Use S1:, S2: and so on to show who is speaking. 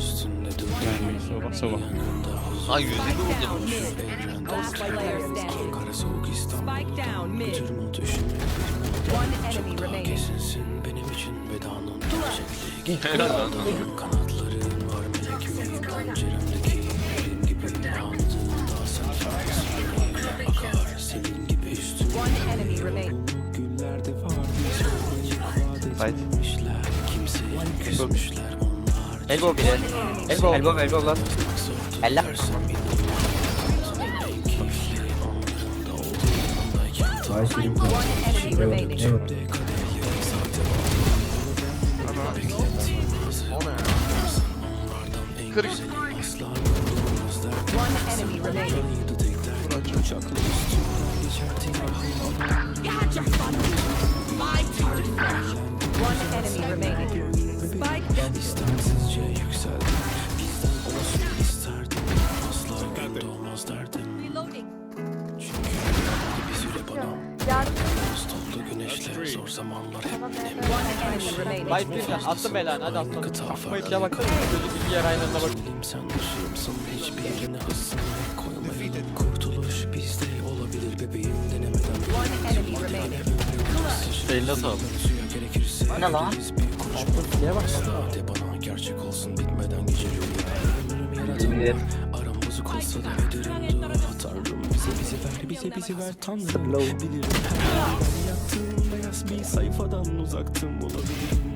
S1: Sova sova.
S2: Ha yüzde bir vurdum.
S3: Down mid. One enemy remaining.
S2: Helal lan.
S3: One enemy remaining.
S4: Fight. Elbow biri. Elbow. Elbow elbow lan. Elle.
S3: One enemy remaining.
S2: Kırık.
S3: One enemy remaining. One enemy remaining. Spike One enemy remaining.
S5: Bay bir can attım belanı hadi attım. Aklıma ikiye baksana çocuk iki yer aynı anda bak.
S3: One enemy remaining.
S2: Eline sağlık.
S4: Ne lan? Yemin ederim.
S6: Bilirim her yattığım beyaz bir sayfadan uzaktım olabilirim